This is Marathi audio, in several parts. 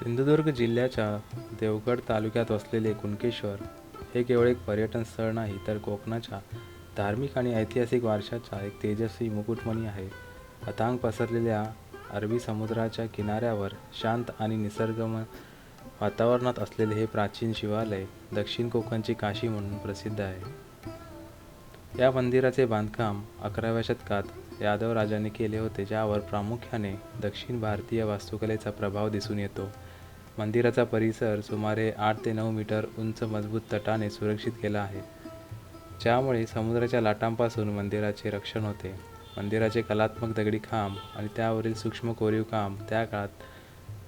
सिंधुदुर्ग जिल्ह्याच्या देवगड तालुक्यात वसलेले कुणकेश्वर हे केवळ एक पर्यटन स्थळ नाही तर कोकणाच्या धार्मिक आणि ऐतिहासिक वारशाचा एक तेजस्वी मुकुटमणी आहे. अथांग पसरलेल्या अरबी समुद्राच्या किनाऱ्यावर शांत आणि निसर्गम वातावरणात असलेले हे प्राचीन शिवालय दक्षिण कोकणची काशी म्हणून प्रसिद्ध आहे. या मंदिराचे बांधकाम अकराव्या शतकात यादव राजांनी केले होते ज्यावर प्रामुख्याने दक्षिण भारतीय वास्तुकलेचा प्रभाव दिसून येतो. मंदिराचा परिसर सुमारे आठ ते नऊ मीटर उंच मजबूत तटाने सुरक्षित केला आहे. ज्यामुळे समुद्राच्या लाटांपासून मंदिराचे रक्षण होते. मंदिराचे कलात्मक दगडी खांब आणि त्यावरील सूक्ष्म कोरीव काम त्या काळात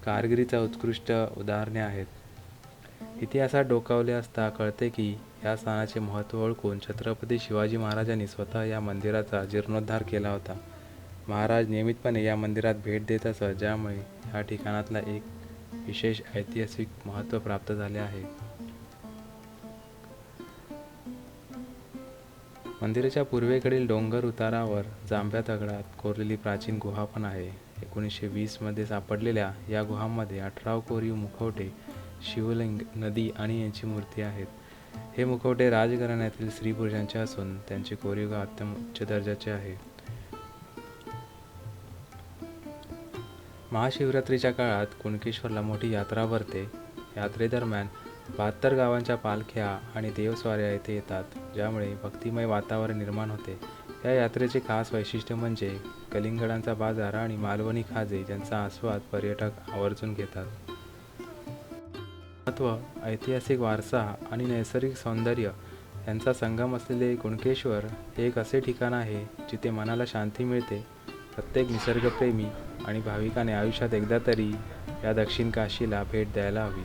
कारगिरीचा उत्कृष्ट उदाहरणे आहेत. इतिहासात डोकावले असता कळते की या स्थानाचे महत्त्व ओळखून छत्रपती शिवाजी महाराजांनी स्वतः या मंदिराचा जीर्णोद्धार केला होता. महाराज नियमितपणे या मंदिरात भेट देत असत ज्यामुळे या ठिकाणातला एक विशेष ऐतिहासिक महत्त्व प्राप्त झाले आहे. मंदिराच्या पूर्वेकडील डोंगर उतारावर जांभ्या दगडात कोरलेली प्राचीन गुहा पण आहे. एकोणीसशे वीसमध्ये सापडलेल्या या गुहांमध्ये अठरा कोरीव मुखवटे शिवलिंग नदी आणि यांची मूर्ती आहेत. हे मुखवटे राजघराण्यातील स्त्री पुरुषांचे असून त्यांचे कोरीव अत्यंत उच्च दर्जाचे आहे. महाशिवरात्रीच्या काळात कुणकेश्वरला मोठी यात्रा भरते. यात्रेदरम्यान बहात्तर गावांच्या पालख्या आणि देवस्वाऱ्या येथे येतात ज्यामुळे भक्तिमय वातावरण निर्माण होते. या यात्रेचे खास वैशिष्ट्य म्हणजे कलिंगडांचा बाजार आणि मालवणी खाजे ज्यांचा आस्वाद पर्यटक आवर्जून घेतात. महत्त्व ऐतिहासिक वारसा आणि नैसर्गिक सौंदर्य यांचा संगम असलेले कुणकेश्वर हे एक असे ठिकाण आहे जिथे मनाला शांती मिळते. प्रत्येक निसर्गप्रेमी आणि भाविकाने आयुष्यात एकदा तरी या दक्षिण काशीला भेट द्यायला हवी.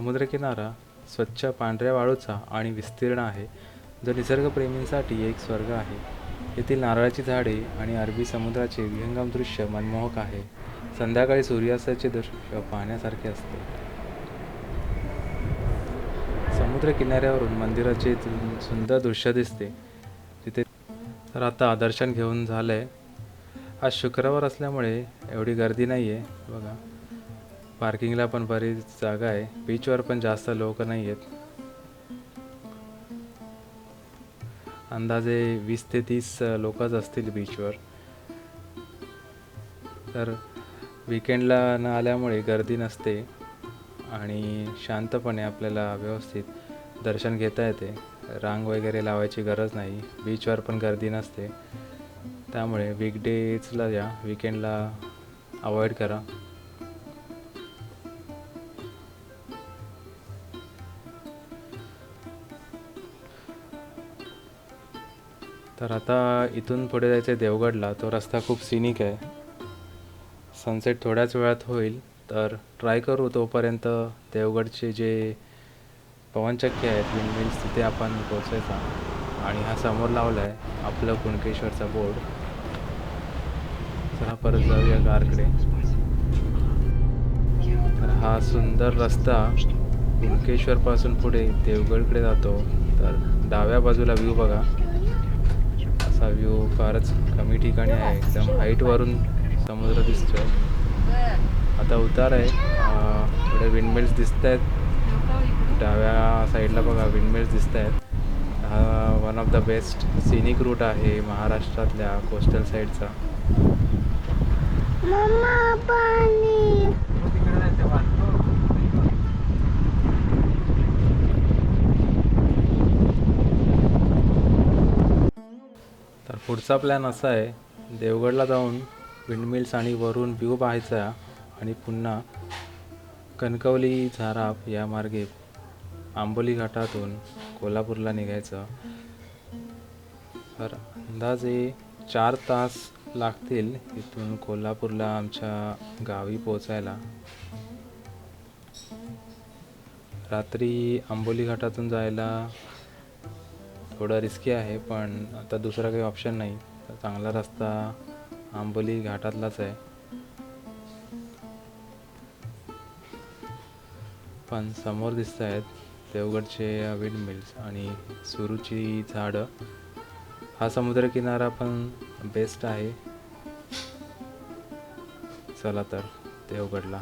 समुद्रकिनारा स्वच्छ पांढऱ्या वाळूचा आणि विस्तीर्ण आहे. जो निसर्गप्रेमींसाठी एक स्वर्ग आहे. येथील नारळाची झाडे आणि अरबी समुद्राचे विहंगम दृश्य मनमोहक आहे. संध्याकाळी सूर्यास्ताचे दृश्य पाहण्यासारखे असते. समुद्र किनाऱ्यावरून मंदिराचे सुंदर दृश्य दिसते. तिथे तर आता दर्शन घेऊन झालं आहे आज शुक्रवार असल्यामुळे एवढी गर्दी नाही आहे बघा. पार्किंगला पण बरीच जागा आहे. बीचवर पण जास्त लोक नाही आहेत. अंदाजे वीस ते तीस लोकच असतील बीचवर तर विकेंडला न आल्यामुळे गर्दी नसते आणि शांतपणे आपल्याला व्यवस्थित दर्शन घेता येते. रांग वगैरे लावायची गरज नाही. बीचवर पण गर्दी नसते. त्यामुळे वीकडेजला या. विकेंडला अवॉइड करा. तर आता इथून पुढे जायचं आहे देवगडला. तो रस्ता खूप सिनिक आहे. सनसेट थोड्याच वेळात होईल तर ट्राय करू तोपर्यंत देवगडचे जे पवनचक्की आहेत विंडमिल्स तिथे आपण पोचायचा आणि हा समोर लावला आहे आपलं कुणकेश्वरचा बोर्ड. चला परत जाऊया कारकडे तर हा सुंदर रस्ता कुणकेश्वरपासून पुढे देवगडकडे जातो. तर डाव्या बाजूला व्ह्यू बघा. असा व्ह्यू फारच कमी ठिकाणी आहे. एकदम हाईटवरून समुद्र दिसतोय. आता उतार आहे. अं, थोडे विंडमिल्स दिसत आहेत डाव्या साईडला बघा विंडमिल्स दिसत आहेत हा one of the best scenic route आहे महाराष्ट्रातल्या कोस्टल साईडचा पुढचा प्लॅन असा आहे देवगडला जाऊन विंडमिल्स आणि वरून व्ह्यू पाहायचा आणि पुन्हा कणकवली झाराप या मार्गे आंबोली घाटातून कोल्हापूरला निघायचं. तर अंदाजे चार तास लागतील इथून कोल्हापूरला आमच्या गावी पोचायला रात्री आंबोली घाटातून जायला थोडं रिस्की आहे पण आता दुसरा काही ऑप्शन नाही. चांगला रस्ता आंबोली घाटातलाच आहे. पण समोर दिसत आहेत देवगडचे विंड मिल्स आणि सुरूची झाडं. हा समुद्रकिनारा पण बेस्ट आहे. चला तर देवगडला.